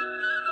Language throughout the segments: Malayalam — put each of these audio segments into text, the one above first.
Música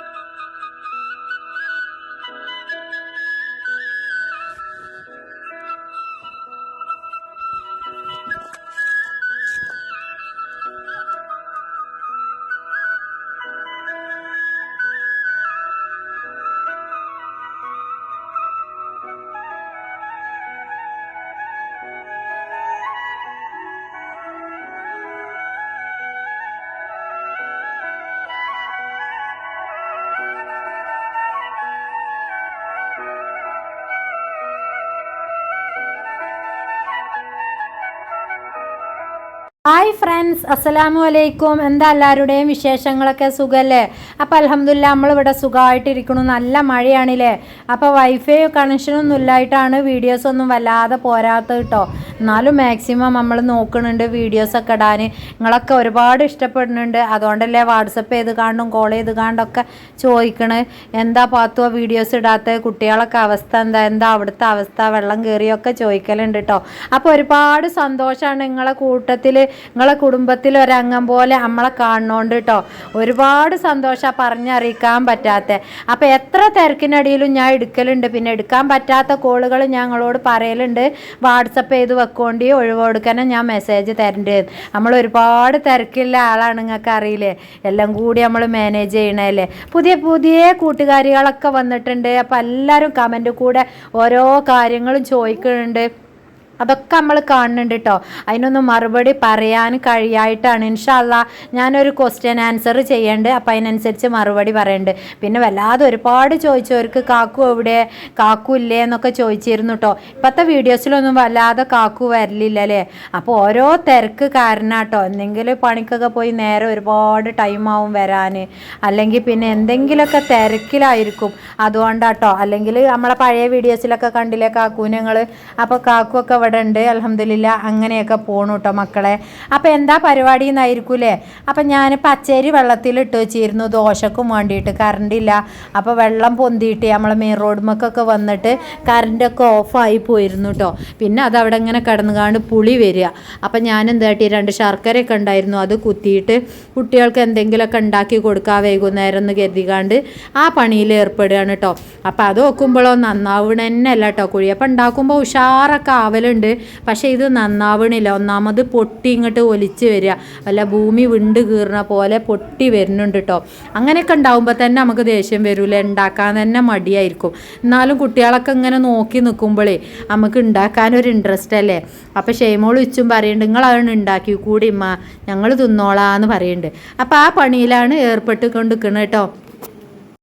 ഹായ് ഫ്രണ്ട്സ് അസ്സലാമു അലൈക്കും എന്താ എല്ലാവരുടെയും വിശേഷങ്ങളൊക്കെ സുഖല്ലേ? അപ്പോൾ അലഹമില്ല നമ്മളിവിടെ സുഖമായിട്ടിരിക്കണു നല്ല മഴയാണില്ലേ? അപ്പോൾ വൈഫൈ കണക്ഷനൊന്നും ഇല്ലായിട്ടാണ് വീഡിയോസ് ഒന്നും വല്ലാതെ പോരാത്തത് കേട്ടോ. എന്നാലും മാക്സിമം നമ്മൾ നോക്കുന്നുണ്ട് വീഡിയോസൊക്കെ ഇടാൻ നിങ്ങളൊക്കെ ഒരുപാട് ഇഷ്ടപ്പെടുന്നുണ്ട്. അതുകൊണ്ടല്ലേ വാട്സപ്പ് ചെയ്ത് കാണും കോൾ ചെയ്ത് കാണുമൊക്കെ ചോദിക്കണ്. എന്താ പാത്തുവ വീഡിയോസ് ഇടാത്ത? കുട്ടികളൊക്കെ അവസ്ഥ എന്താ? എന്താ അവിടുത്തെ അവസ്ഥ? വെള്ളം കയറിയൊക്കെ ചോദിക്കലുണ്ട് കേട്ടോ. അപ്പോൾ ഒരുപാട് സന്തോഷമാണ് നിങ്ങളെ കൂട്ടത്തിൽ നിങ്ങളെ കുടുംബത്തിൽ ഒരംഗം പോലെ നമ്മളെ കാണുന്നോണ്ട് കേട്ടോ ഒരുപാട് സന്തോഷം പറഞ്ഞറിയിക്കാൻ പറ്റാത്ത. അപ്പോൾ എത്ര തിരക്കിനടിയിലും ഞാൻ എടുക്കലുണ്ട്. പിന്നെ എടുക്കാൻ പറ്റാത്ത കോളുകൾ ഞങ്ങളോട് പറയലുണ്ട്. വാട്സപ്പ് ചെയ്ത് വെക്കോണ്ടി ഒഴിവ് കൊടുക്കാനും ഞാൻ മെസ്സേജ് തരേണ്ടത് നമ്മൾ ഒരുപാട് തിരക്കില്ല ആളാണ് നിങ്ങൾക്ക് അറിയില്ലേ? എല്ലാം കൂടി നമ്മൾ മാനേജ് ചെയ്യണല്ലേ? പുതിയ പുതിയ കൂട്ടുകാരികളൊക്കെ വന്നിട്ടുണ്ട്. അപ്പോൾ എല്ലാവരും കമന്റ് കൂടെ ഓരോ കാര്യങ്ങളും ചോദിക്കുന്നുണ്ട് അതൊക്കെ നമ്മൾ കാണുന്നുണ്ട് കേട്ടോ അതിനൊന്നും മറുപടി പറയാൻ കഴിയായിട്ടാണ്. ഇൻഷാല്ല ഞാനൊരു ക്വസ്റ്റ്യൻ ആൻസർ ചെയ്യേണ്ടത് അപ്പം അതിനനുസരിച്ച് മറുപടി പറയേണ്ടത് പിന്നെ വല്ലാതെ ഒരുപാട് ചോദിച്ചവർക്ക് കാക്കു എവിടെ കാക്കു ഇല്ലേ എന്നൊക്കെ ചോദിച്ചിരുന്നു കേട്ടോ ഇപ്പോഴത്തെ വീഡിയോസിലൊന്നും വല്ലാതെ കാക്കു വരലില്ല അല്ലേ അപ്പോൾ ഓരോ തിരക്ക് കാരണാട്ടോ എന്തെങ്കിലും പണിക്കൊക്കെ പോയി നേരെ ഒരുപാട് ടൈം ആവും വരാൻ അല്ലെങ്കിൽ പിന്നെ എന്തെങ്കിലുമൊക്കെ തിരക്കിലായിരിക്കും. അതുകൊണ്ടാട്ടോ അല്ലെങ്കിൽ നമ്മളെ പഴയ വീഡിയോസിലൊക്കെ കണ്ടില്ലേ കാക്കു ഞങ്ങൾ അപ്പോൾ കാക്കുവൊക്കെ ഇവിടെ ഉണ്ട് അലഹമില്ല അങ്ങനെയൊക്കെ പോണു കേട്ടോ മക്കളെ. അപ്പോൾ എന്താ പരിപാടി എന്നായിരിക്കൂലേ അപ്പം ഞാൻ പച്ചരി വെള്ളത്തിൽ ഇട്ട് വെച്ചിരുന്നു ദോശക്കും വേണ്ടിയിട്ട് കറണ്ടില്ല. അപ്പോൾ വെള്ളം പൊന്തിയിട്ട് നമ്മളെ മെയിൻ റോഡുമൊക്കെ വന്നിട്ട് കറണ്ടൊക്കെ ഓഫായി പോയിരുന്നു കേട്ടോ പിന്നെ അത് അവിടെ ഇങ്ങനെ കിടന്നുകാണ്ട് പുളി വരിക. അപ്പം ഞാൻ എന്താട്ടി രണ്ട് ശർക്കരയൊക്കെ ഉണ്ടായിരുന്നു അത് കുത്തിയിട്ട് കുട്ടികൾക്ക് എന്തെങ്കിലുമൊക്കെ ഉണ്ടാക്കി കൊടുക്കുക വൈകുന്നേരം എന്ന് കരുതികാണ്ട് ആ പണിയിൽ ഏർപ്പെടുകയാണ് കേട്ടോ അപ്പം അത് നോക്കുമ്പോഴോ നന്നാവണ തന്നെ അല്ല കേട്ടോ കുഴി. അപ്പം ഉണ്ടാക്കുമ്പോൾ ഉഷാറൊക്കെ ആവലുണ്ട്. പക്ഷേ ഇത് നന്നാവണില്ല. ഒന്നാമത് പൊട്ടി ഇങ്ങോട്ട് ഒലിച്ച് വരിക. അല്ല ഭൂമി വിണ്ട് കീറുന്ന പോലെ പൊട്ടി വരുന്നുണ്ട് കേട്ടോ അങ്ങനെയൊക്കെ ഉണ്ടാവുമ്പോൾ തന്നെ നമുക്ക് ദേഷ്യം വരില്ല ഉണ്ടാക്കാൻ തന്നെ മടിയായിരിക്കും. എന്നാലും കുട്ടികളൊക്കെ ഇങ്ങനെ നോക്കി നിൽക്കുമ്പോഴേ നമുക്ക് ഉണ്ടാക്കാനൊരു ഇൻട്രസ്റ്റ് അല്ലേ? അപ്പോൾ ഷെയ്മോൾ ഉച്ചും പറയുന്നുണ്ട് നിങ്ങൾ അതാണ് ഉണ്ടാക്കി കൂടി ഇമ്മ. ഞങ്ങൾ തിന്നോളാന്ന് പറയുന്നുണ്ട് അപ്പോൾ ആ പണിയിലാണ് ഏർപ്പെട്ട് കൊണ്ടിരിക്കുന്നത് കേട്ടോ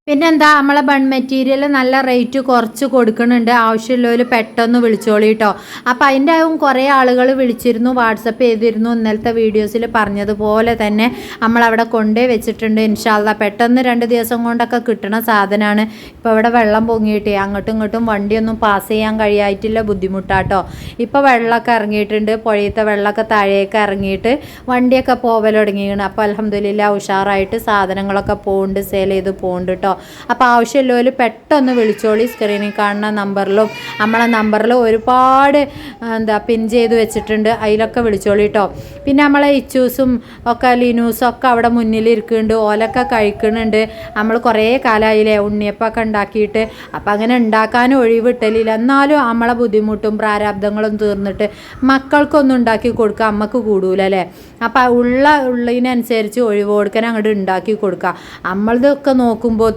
പിന്നെന്താ നമ്മളെ ബൺ മെറ്റീരിയൽ നല്ല റേറ്റ് കുറച്ച് കൊടുക്കുന്നുണ്ട് ആവശ്യമുള്ളവർ പെട്ടെന്ന് വിളിച്ചോളി കേട്ടോ അപ്പോൾ അതിന്റെ ആവും കുറേ ആളുകൾ വിളിച്ചിരുന്നു വാട്സപ്പ് ചെയ്തിരുന്നു ഇന്നലത്തെ വീഡിയോസിൽ പറഞ്ഞതുപോലെ തന്നെ നമ്മളവിടെ കൊണ്ടേ വെച്ചിട്ടുണ്ട്. ഇൻഷാല്ല പെട്ടെന്ന് രണ്ട് ദിവസം കൊണ്ടൊക്കെ കിട്ടണ സാധനമാണ് ഇപ്പോൾ ഇവിടെ വെള്ളം പൊങ്ങിയിട്ടേ അങ്ങോട്ടും ഇങ്ങോട്ടും വണ്ടിയൊന്നും പാസ് ചെയ്യാൻ കഴിയായിട്ടില്ല ബുദ്ധിമുട്ടാട്ടോ ഇപ്പോൾ വെള്ളമൊക്കെ ഇറങ്ങിയിട്ടുണ്ട് പുഴയത്തെ വെള്ളമൊക്കെ താഴേക്ക് ഇറങ്ങിയിട്ട് വണ്ടിയൊക്കെ പോവൽ തുടങ്ങിയാണ്. അപ്പോൾ അലഹമ്മദില്ല ഉഷാറായിട്ട് സാധനങ്ങളൊക്കെ പോകുന്നുണ്ട് സെയിൽ ചെയ്ത് പോകുന്നുണ്ട് കേട്ടോ അപ്പോൾ ആവശ്യമുള്ളവർ പെട്ടെന്ന് വിളിച്ചോളി സ്ക്രീനിൽ കാണുന്ന നമ്പറിലും നമ്മളെ നമ്പറിൽ ഒരുപാട് എന്താ പിൻ ചെയ്ത് വെച്ചിട്ടുണ്ട്. അതിലൊക്കെ വിളിച്ചോളി കേട്ടോ പിന്നെ നമ്മളെ ഇച്ചൂസും ഒക്കെ ലിനൂസും ഒക്കെ അവിടെ മുന്നിൽ ഇരിക്കുന്നുണ്ട്. ഓലൊക്കെ കഴിക്കുന്നുണ്ട്. നമ്മൾ കുറേ കാലമായില്ലേ ഉണ്ണിയപ്പൊക്കെ ഉണ്ടാക്കിയിട്ട്. അപ്പം അങ്ങനെ ഉണ്ടാക്കാനും ഒഴിവിട്ടലില്ല. എന്നാലും നമ്മളെ ബുദ്ധിമുട്ടും പ്രാരാബ്ദങ്ങളും തീർന്നിട്ട് മക്കൾക്കൊന്നും ഉണ്ടാക്കി കൊടുക്കുക അമ്മയ്ക്ക് കൂടൂല അല്ലേ അപ്പം ഉള്ള ഉള്ളതിനനുസരിച്ച് ഒഴിവ് കൊടുക്കാൻ അങ്ങോട്ട് ഉണ്ടാക്കി കൊടുക്കുക. നമ്മളതൊക്കെ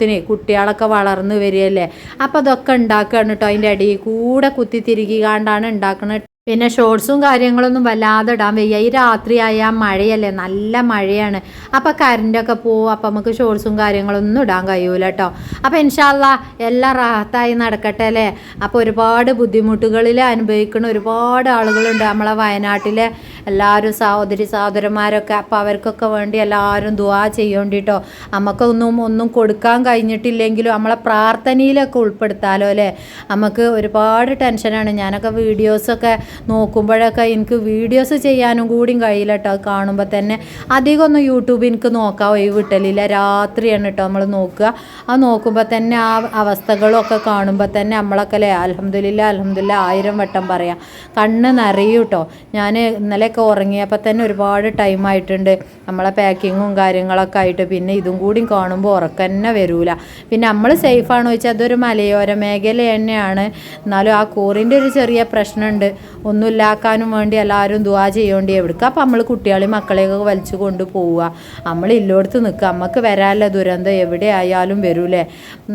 നോക്കുമ്പോഴത്തേന് കുട്ടികളൊക്കെ വളർന്നു വരികയല്ലേ? അപ്പം അതൊക്കെ ഉണ്ടാക്കുകയാണ് കേട്ടോ അതിന്റെ അടിയിൽ കൂടെ കുത്തി തിരികികാണ്ടാണ് ഉണ്ടാക്കുന്നത് പിന്നെ ഷോർട്സും കാര്യങ്ങളൊന്നും വല്ലാതെ ഇടാൻ വയ്യ. ഈ രാത്രിയായ മഴയല്ലേ? നല്ല മഴയാണ്. അപ്പോൾ കറണ്ടൊക്കെ പോവും. അപ്പോൾ നമുക്ക് ഷോർട്സും കാര്യങ്ങളൊന്നും ഇടാൻ കഴിയൂല കേട്ടോ അപ്പോൾ ഇൻഷാല്ല എല്ലാം റാഹത്തായി നടക്കട്ടെ അല്ലേ? അപ്പോൾ ഒരുപാട് ബുദ്ധിമുട്ടുകളിൽ അനുഭവിക്കുന്ന ഒരുപാട് ആളുകളുണ്ട് നമ്മളെ വയനാട്ടിലെ എല്ലാവരും സഹോദരി സഹോദരന്മാരൊക്കെ അപ്പോൾ അവർക്കൊക്കെ വേണ്ടി എല്ലാവരും ദുവാ ചെയ്യേണ്ടിട്ടോ. നമുക്കൊന്നും ഒന്നും കൊടുക്കാൻ കഴിഞ്ഞിട്ടില്ലെങ്കിലും നമ്മളെ പ്രാർത്ഥനയിലൊക്കെ ഉൾപ്പെടുത്താലോ അല്ലേ? നമുക്ക് ഒരുപാട് ടെൻഷനാണ്. ഞാനൊക്കെ വീഡിയോസൊക്കെ നോക്കുമ്പോഴൊക്കെ എനിക്ക് വീഡിയോസ് ചെയ്യാനും കൂടിയും കഴിയില്ല കേട്ടോ കാണുമ്പോൾ തന്നെ അധികം ഒന്നും യൂട്യൂബ് എനിക്ക് നോക്കാൻ ഒഴിവ് കിട്ടലില്ല രാത്രിയാണ് കേട്ടോ നമ്മൾ നോക്കുക. അത് നോക്കുമ്പോൾ തന്നെ ആ അവസ്ഥകളൊക്കെ കാണുമ്പോൾ തന്നെ നമ്മളൊക്കെ അല്ലേ? അലഹമില്ല അലഹമില്ല ആയിരം വട്ടം പറയാം. കണ്ണ് നിറയും കേട്ടോ ഞാൻ ഇന്നലെ മക്കളൊക്കെ ഉറങ്ങിയപ്പോൾ തന്നെ ഒരുപാട് ടൈം ആയിട്ടുണ്ട്. നമ്മളെ പാക്കിങ്ങും കാര്യങ്ങളൊക്കെ ആയിട്ട്. പിന്നെ ഇതും കൂടി കാണുമ്പോൾ ഉറക്കം തന്നെ വരൂല. പിന്നെ നമ്മൾ സേഫാണോ ചോദിച്ചാൽ അതൊരു മലയോര മേഖല തന്നെയാണ്. എന്നാലും ആ കൂറിന്റെ ഒരു ചെറിയ പ്രശ്നമുണ്ട്. ഒന്നുമില്ലാക്കാനും വേണ്ടി എല്ലാവരും ദുവാ ചെയ്യേണ്ടി എവിടുക്ക? അപ്പം നമ്മൾ കുട്ടികളെയും മക്കളെയൊക്കെ വലിച്ചു കൊണ്ട് പോവുക. നമ്മൾ ഇല്ലോടത്ത് നിൽക്കുക നമുക്ക് വരാനുള്ള ദുരന്തം എവിടെ ആയാലും വരൂലേ.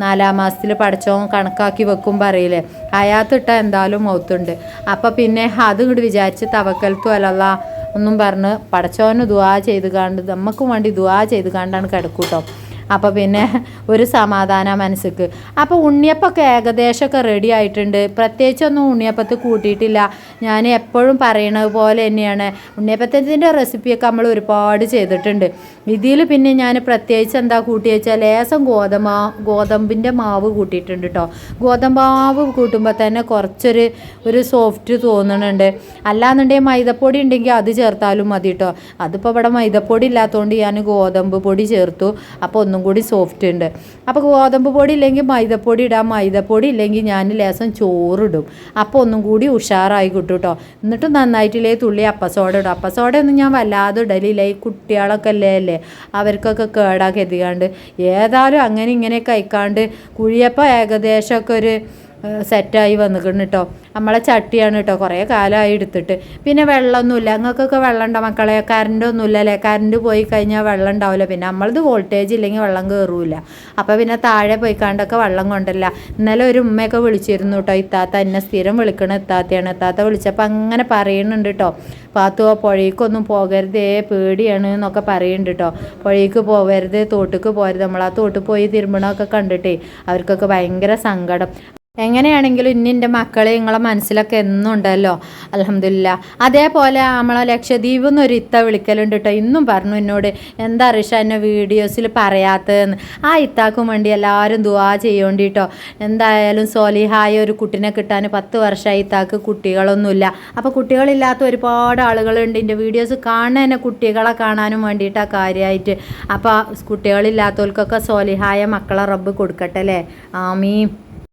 നാലാം മാസത്തിൽ പഠിച്ചോ കണക്കാക്കി വെക്കും പറയില്ലേ. അയാത്തിട്ട എന്തായാലും മൗത്തുണ്ട്. അപ്പം പിന്നെ അത് ഇങ്ങോട്ട് വിചാരിച്ച് തവക്കലത്തും അല്ലല്ല ഒന്നും പറഞ്ഞ് പടച്ചോന് ദുവാ ചെയ്ത് കണ്ട് നമുക്കും വേണ്ടി ദുവാ ചെയ്ത് കണ്ടാണ് കിടക്കൂട്ടോ. അപ്പോൾ പിന്നെ ഒരു സമാധാന മനസ്സിക്ക്. അപ്പോൾ ഉണ്ണിയപ്പൊക്കെ ഏകദേശമൊക്കെ റെഡി ആയിട്ടുണ്ട്. പ്രത്യേകിച്ചൊന്നും ഉണ്ണിയപ്പത്ത് കൂട്ടിയിട്ടില്ല. ഞാൻ എപ്പോഴും പറയണത് പോലെ തന്നെയാണ്. ഉണ്ണിയപ്പത്തിന്റെ റെസിപ്പിയൊക്കെ നമ്മൾ ഒരുപാട് ചെയ്തിട്ടുണ്ട്. ഇതിൽ പിന്നെ ഞാൻ പ്രത്യേകിച്ച് എന്താ കൂട്ടി വെച്ചാൽ ലേസം ഗോതമ്പ ഗോതമ്പിന്റെ മാവ് കൂട്ടിയിട്ടുണ്ട് കേട്ടോ ഗോതമ്പാവ് കൂട്ടുമ്പോൾ തന്നെ കുറച്ചൊരു ഒരു സോഫ്റ്റ് തോന്നുന്നുണ്ട് അല്ലാന്നുണ്ടെങ്കിൽ മൈദപ്പൊടി ഉണ്ടെങ്കിൽ അത് ചേർത്താലും മതി കേട്ടോ അതിപ്പോൾ ഇവിടെ മൈദപ്പൊടി ഇല്ലാത്തതുകൊണ്ട് ഞാൻ ഗോതമ്പ് പൊടി ചേർത്തു. അപ്പോൾ ഒന്നും കൂടി സോഫ്റ്റ് ഉണ്ട്. അപ്പോൾ ഗോതമ്പ് പൊടി ഇല്ലെങ്കിൽ മൈദപ്പൊടി ഇടാം. മൈദപ്പൊടി ഇല്ലെങ്കിൽ ഞാൻ ലേസം ചോറിടും. അപ്പോൾ ഒന്നും കൂടി ഉഷാറായി കിട്ടും കേട്ടോ എന്നിട്ട് നന്നായിട്ടില്ലേ തുള്ളി അപ്പസോട ഇടും. അപ്പസോഡ ഒന്നും ഞാൻ വല്ലാതെ ഇടലില്ല. ഈ കുട്ടികളൊക്കെ അല്ലേ അല്ലേ? അവർക്കൊക്കെ കേടാക്കി ഏതായാലും അങ്ങനെ ഇങ്ങനെ കഴിക്കാണ്ട് കുഴിയപ്പം ഏകദേശമൊക്കെ ഒരു സെറ്റായി വന്നിക്കണം കേട്ടോ നമ്മളെ ചട്ടിയാണ് കേട്ടോ കുറേ കാലമായി എടുത്തിട്ട്. പിന്നെ വെള്ളമൊന്നുമില്ല. അങ്ങക്കൊക്കെ വെള്ളം ഉണ്ടോ മക്കളെ? കറണ്ട് ഒന്നുമില്ല അല്ലേ? കറണ്ട് പോയി കഴിഞ്ഞാൽ വെള്ളം ഉണ്ടാവില്ല. പിന്നെ നമ്മളത് വോൾട്ടേജ് ഇല്ലെങ്കിൽ വെള്ളം കയറൂല അപ്പോൾ പിന്നെ താഴെ പോയി കണ്ടൊക്കെ വെള്ളം കൊണ്ടല്ല. ഇന്നലെ ഒരു ഉമ്മയൊക്കെ വിളിച്ചിരുന്നു കേട്ടോ ഇത്താത്ത എന്നെ സ്ഥിരം വിളിക്കണ. ഇത്താത്തയാണ്. ഇത്താത്ത വിളിച്ചപ്പോൾ അങ്ങനെ പറയുന്നുണ്ട് കേട്ടോ പാത്തു ആ പുഴയ്ക്കൊന്നും പോകരുതേ പേടിയാണ് എന്നൊക്കെ പറയുന്നുണ്ട് കേട്ടോ പുഴയ്ക്ക് പോകരുത് തോട്ടിക്ക് പോകരുത്. നമ്മൾ ആ തോട്ടിൽ പോയി തിരുമ്പണമൊക്കെ കണ്ടിട്ടേ അവർക്കൊക്കെ ഭയങ്കര സങ്കടം. എങ്ങനെയാണെങ്കിലും ഇനി എന്റെ മക്കളെ നിങ്ങളെ മനസ്സിലൊക്കെ എന്നും ഉണ്ടല്ലോ. അലഹമില്ല അതേപോലെ നമ്മളെ ലക്ഷദ്വീപ് എന്നൊരു ഇത്ത വിളിക്കലുണ്ട് കേട്ടോ ഇന്നും പറഞ്ഞു എന്നോട് എന്താ റിഷ എന്നെ വീഡിയോസിൽ പറയാത്തതെന്ന്? ആ ഇത്താക്കും വേണ്ടി എല്ലാവരും ദുവാ ചെയ്യേണ്ടി കേട്ടോ എന്തായാലും സോലിഹായ ഒരു കുട്ടിനെ കിട്ടാൻ പത്ത് വർഷമായി ഇത്താക്ക് കുട്ടികളൊന്നുമില്ല. അപ്പോൾ കുട്ടികളില്ലാത്ത ഒരുപാട് ആളുകളുണ്ട്. എന്റെ വീഡിയോസ് കാണുന്ന തന്നെ കുട്ടികളെ കാണാനും വേണ്ടിയിട്ടാണ് കാര്യമായിട്ട് അപ്പോൾ കുട്ടികളില്ലാത്തവർക്കൊക്കെ സോലിഹായ മക്കളെ റബ്ബ് കൊടുക്കട്ടെ അല്ലേ? ആമീ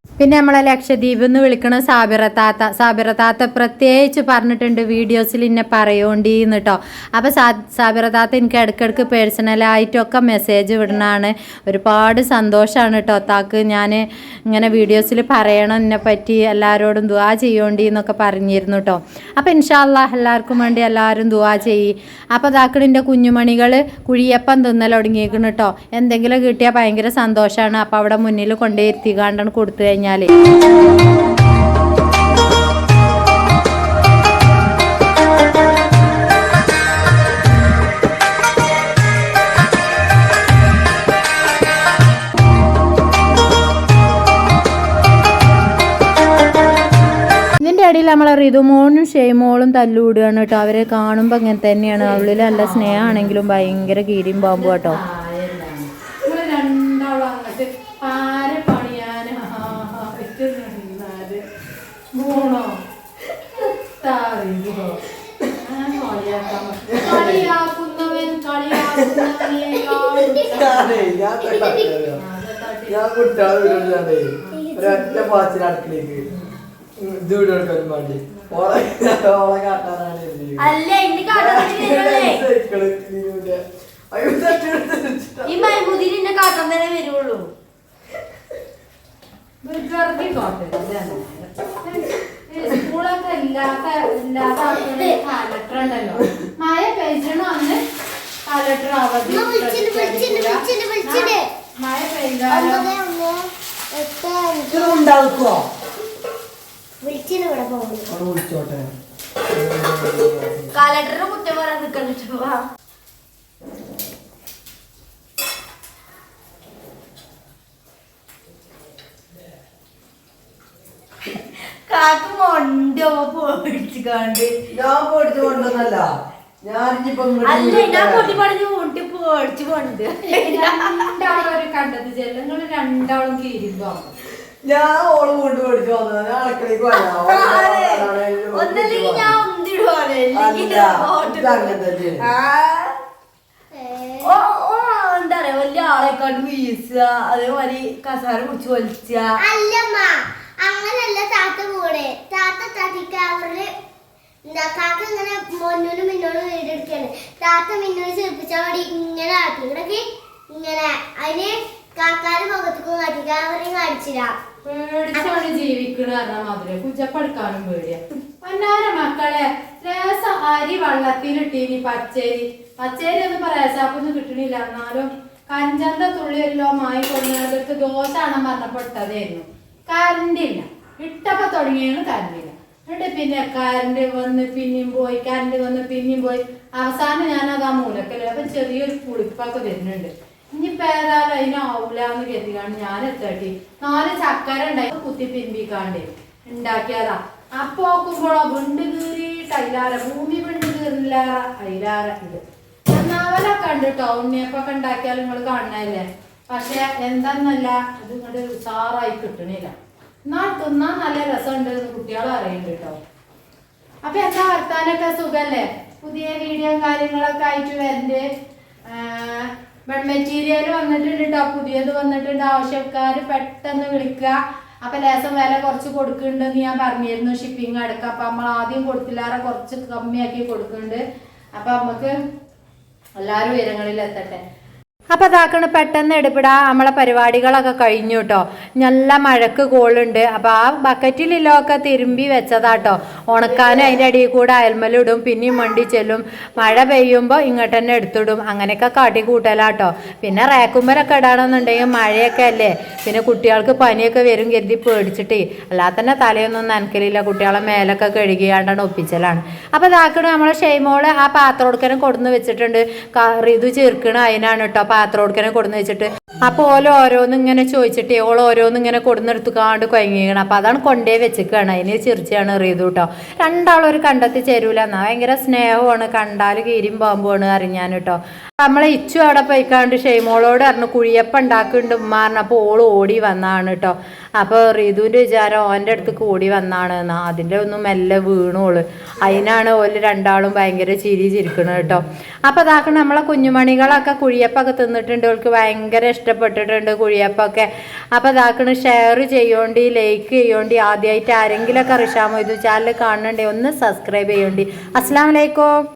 പിന്നെ നമ്മളെ ലക്ഷദ്വീപ് എന്ന് വിളിക്കണ സാബിറ താത്ത. സാബിറ താത്ത പ്രത്യേകിച്ച് പറഞ്ഞിട്ടുണ്ട് വീഡിയോസിൽ ഇന്നെ പറയോണ്ടീന്ന് കേട്ടോ അപ്പോൾ സാ സാബിറ താത്ത എനിക്ക് ഇടയ്ക്കിടയ്ക്ക് പേഴ്സണലായിട്ടൊക്കെ മെസ്സേജ് വിടണതാണ് ഒരുപാട് സന്തോഷമാണ് കേട്ടോ താക്ക് ഞാൻ ഇങ്ങനെ വീഡിയോസിൽ പറയണം എന്നെ പറ്റി എല്ലാവരോടും ദുവാ ചെയ്യോണ്ടി എന്നൊക്കെ പറഞ്ഞിരുന്നു കേട്ടോ അപ്പോൾ ഇൻഷാല്ലാ എല്ലാവർക്കും വേണ്ടി എല്ലാവരും ദുവാ ചെയ്യി. അപ്പോൾ താക്കടിന്റെ കുഞ്ഞുമണികൾ കുഴിയപ്പം തിന്നൽ തുടങ്ങിയേക്കണം കേട്ടോ എന്തെങ്കിലും കിട്ടിയാൽ ഭയങ്കര സന്തോഷമാണ് അപ്പോൾ അവിടെ മുന്നിൽ കൊണ്ടേ എത്തിക്കാണ്ടാണ് കൊടുത്തു കഴിഞ്ഞാൽ ഇടയിൽ നമ്മളെ ഋതുമോനും ഷെയ്മോളും തല്ലുകൂടുകയാണ് കേട്ടോ. അവരെ കാണുമ്പോൾ അങ്ങനെ തന്നെയാണ്. അവളിൽ നല്ല സ്നേഹമാണെങ്കിലും ഭയങ്കര കീരിയും പാമ്പും കേട്ടോ ഞാൻ തൊട്ടടുത്തല്ലേ. ഞാൻ കുട്ടികളെ ഒരൊറ്റ പാച്ചിൽ അടുക്കളേക്ക്. ഇത് വീട് കൊടുക്കാൻ വേണ്ടി. ഓളെ ഓളെ കാട്ടാനാണ്. ഈ മൈമുദീൻ എന്നെ കാട്ടാൻ തന്നെ വരുള്ളൂ സ്കൂളൊക്കെ ഇല്ലാത്ത ഇല്ലാത്ത കാലട്ടറുണ്ടല്ലോ മഴ പെയ്യണോ അന്ന്? കാലട്ടർ അവധി. മഴ പെയ്താലോ? വിളിച്ചിട്ട്. കാലണ്ടറിന് കുറ്റം പറയാൻ നിൽക്കണ്ടിട്ട് കാക്ക മൊണ്ടോ പോടിച്ചു കണ്ട്. ഞാൻ അല്ല ഞാൻ പൊട്ടി പടഞ്ഞ് മുട്ടി പോടിച്ചു കൊണ്ട് രണ്ടാളും ഒരു കണ്ടത് ജനങ്ങൾ രണ്ടാളും കീരിമ്പോ ഞാൻ ഓൾ കൊണ്ട് മേടിച്ചു വന്നത് ഞാൻ അടുക്കളേക്ക് വരാം. ഒന്നല്ലെങ്കിൽ ഞാൻ. ഓ ഓ എന്താ പറയാ വലിയ ആളെക്കാട്ട് വീശുക. അതേമാതിരി കസാര പിടിച്ച് വലിച്ച. അല്ലമ്മ അങ്ങനല്ല താത്ത കൂടെ താത്ത തടിക്ക് അവരുടെ എന്താ കാക്ക ഇങ്ങനെ മൊന്നൂനും മിന്നോടും വീടെടുക്കാണ്. താത്ത മിന്നൂന് ചെറുപ്പിച്ചാൽ മതി ഇങ്ങനെ ആക്കി. ഇവിടേക്ക് ഇങ്ങനെ അതിന് കാക്കാരെ മുഖത്തേക്കും കാട്ടിക്ക അവരെയും കാണിച്ചില്ല. പേടിച്ചാണ് ജീവിക്കണ പറഞ്ഞ മാതിരി കുജപ്പെടുക്കാനും പേടിയാ. പൊന്നാര മക്കളെ ലേസ അരി വള്ളത്തിലിട്ടീനി പച്ചേരി. പച്ചേരി ഒന്നും പറയാസാപ്പൊന്നും കിട്ടണില്ല. എന്നാലും കഞ്ചന്ത തുള്ളിയല്ലോ മായി ദോശ ആണ് പറഞ്ഞപ്പെട്ടതായിരുന്നു കറണ്ടില്ല ഇട്ടപ്പോ തുടങ്ങിയാണ് കറണ്ട് ഇല്ല. എന്നിട്ട് പിന്നെ കറണ്ട് വന്ന് പിന്നെയും പോയി കറണ്ട് വന്ന് പിന്നെയും പോയി. അവസാനം ഞാനത് ആ മൂലക്കല്ല അപ്പൊ ചെറിയൊരു പുളിപ്പൊക്കെ വരുന്നുണ്ട്. ഇനി ഏതായാലും അതിനാവൂല എന്ന് കരുതിക്കാണ്ട് ഞാൻ എത്തട്ടി നാല് ചക്കര ഉണ്ടായി. കുത്തി പിൻപിക്കാണ്ട് ഉണ്ടാക്കിയതാ. അപ്പൊ നോക്കുമ്പോഴോ വിണ്ട് കീറിയിട്ട് അയിലാറ ഭൂമി വിണ്ട് കീറില്ല അയിലാറ ഇത്. എന്നാവല കണ്ടിട്ടോ ഉണ്ണിയപ്പൊക്കെ ഉണ്ടാക്കിയാലും നിങ്ങൾ കാണണല്ലേ പക്ഷെ എന്താന്നല്ല ഇത് ഇങ്ങോട്ട് ഉഷാറായി കിട്ടണില്ല. എന്നാൽ തിന്നാൻ നല്ല രസമുണ്ട് ഉണ്ടെന്ന് കുട്ടികൾ അറിയുന്നുണ്ട് കേട്ടോ. അപ്പൊ എന്താ വർത്താനൊക്കെ? സുഖല്ലേ? പുതിയ വീഡിയോ കാര്യങ്ങളൊക്കെ ആയിട്ട് വരണ്ട്. ബഡ് മെറ്റീരിയൽ വന്നിട്ടുണ്ട് കേട്ടോ. പുതിയത് വന്നിട്ടുണ്ട്. ആവശ്യക്കാർ പെട്ടെന്ന് വിളിക്കുക അപ്പൊ ലേസം വില കുറച്ച് കൊടുക്കുന്നുണ്ടെന്ന് ഞാൻ പറഞ്ഞിരുന്നു. ഷിപ്പിംഗ് അടക്കം. അപ്പൊ നമ്മൾ ആദ്യം കൊടുത്തില്ലാറെ കുറച്ച് കമ്മിയാക്കി കൊടുക്കുന്നുണ്ട്. അപ്പൊ നമുക്ക് എല്ലാവരും ഉയരങ്ങളിൽ എത്തട്ടെ. അപ്പൊ അതാക്കണ് പെട്ടെന്ന് എടുപ്പിടാ. നമ്മളെ പരിപാടികളൊക്കെ കഴിഞ്ഞു കേട്ടോ നല്ല മഴക്ക് കോളുണ്ട്. അപ്പൊ ആ ബക്കറ്റിലൊക്കെ തിരുമ്പി വെച്ചതാട്ടോ. ഉണക്കാനും അതിന്റെ അടിയിൽ കൂടെ അയൽമലിടും. പിന്നെയും വണ്ടി ചെല്ലും. മഴ പെയ്യുമ്പോൾ ഇങ്ങോട്ട് തന്നെ എടുത്തിടും. അങ്ങനെയൊക്കെ കാട്ടി കൂട്ടലാട്ടോ. പിന്നെ റേക്കുമ്പരൊക്കെ ഇടാണെന്നുണ്ടെങ്കിൽ മഴയൊക്കെ അല്ലേ? പിന്നെ കുട്ടികൾക്ക് പനിയൊക്കെ വരും കരുതി പേടിച്ചിട്ടേ. അല്ലാതെ തന്നെ തലയൊന്നും നനക്കലില്ല. കുട്ടികളെ മേലൊക്കെ കഴുകിയാണ്ടാണ് ഒപ്പിച്ചലാണ്. അപ്പൊ ഇതാക്കണ നമ്മളെ ഷെയ്മോൾ ആ പാത്രം കൊടുക്കാനും കൊടുന്ന് വെച്ചിട്ടുണ്ട്. കറി ഋതു ചേർക്കണ അതിനാണ് കേട്ടോ പാത്രം കൊടുക്കാനും കൊടുന്ന് വെച്ചിട്ട്. അപ്പൊ ഓല ഓരോന്ന് ഇങ്ങനെ ചോദിച്ചിട്ട് ഓൾ ഓരോന്ന് ഇങ്ങനെ കൊടുന്നെടുത്ത് കാണ്ട് കൊയങ്ങിക്കണം. അപ്പൊ അതാണ് കൊണ്ടേ വെച്ചിക്കാണ്. അതിന് ചിരിച്ചാണ് എറിയത് കേട്ടോ രണ്ടാളും ഒരു കണ്ടെത്തി ചേരൂല. എന്നാ ഭയങ്കര സ്നേഹമാണ് കണ്ടാൽ കീരിയും പാമ്പുമാണ് അറിഞ്ഞാൻ കേട്ടോ നമ്മളെ ഇച്ചു അവിടെ പോയിക്കാണ്ട് ഷെയ്മോളോട് പറഞ്ഞു കുഴിയപ്പം ഉണ്ടാക്കുന്നുണ്ട് ഉമ്മ പറഞ്ഞു. അപ്പോൾ ഓൾ ഓടി വന്നാണ് കേട്ടോ അപ്പോൾ റീതുവിന്റെ വിചാരം ഓന്റെ അടുത്ത് കൂടി വന്നാണ് എന്നാ അതിന്റെ ഒന്നും മെല്ലെ വീണോൾ. അതിനാണ് ഓൽ രണ്ടാളും ഭയങ്കര ചിരി ചിരിക്കണത് കേട്ടോ. അപ്പോൾ അതാക്കണം നമ്മളെ കുഞ്ഞുമണികളൊക്കെ കുഴിയപ്പൊക്കെ തിന്നിട്ടുണ്ട്. ഓൾക്ക് ഭയങ്കര ഇഷ്ടപ്പെട്ടിട്ടുണ്ട് കുഴിയപ്പൊക്കെ. അപ്പോൾ അതാക്കണം ഷെയർ ചെയ്യോണ്ടി ലൈക്ക് ചെയ്യോണ്ടി ആദ്യമായിട്ട് ആരെങ്കിലുമൊക്കെ ഇത് ചാനൽ കാണണ്ടേ ഒന്ന് സബ്സ്ക്രൈബ് ചെയ്യോണ്ടി. അസ്സാം വലൈക്കും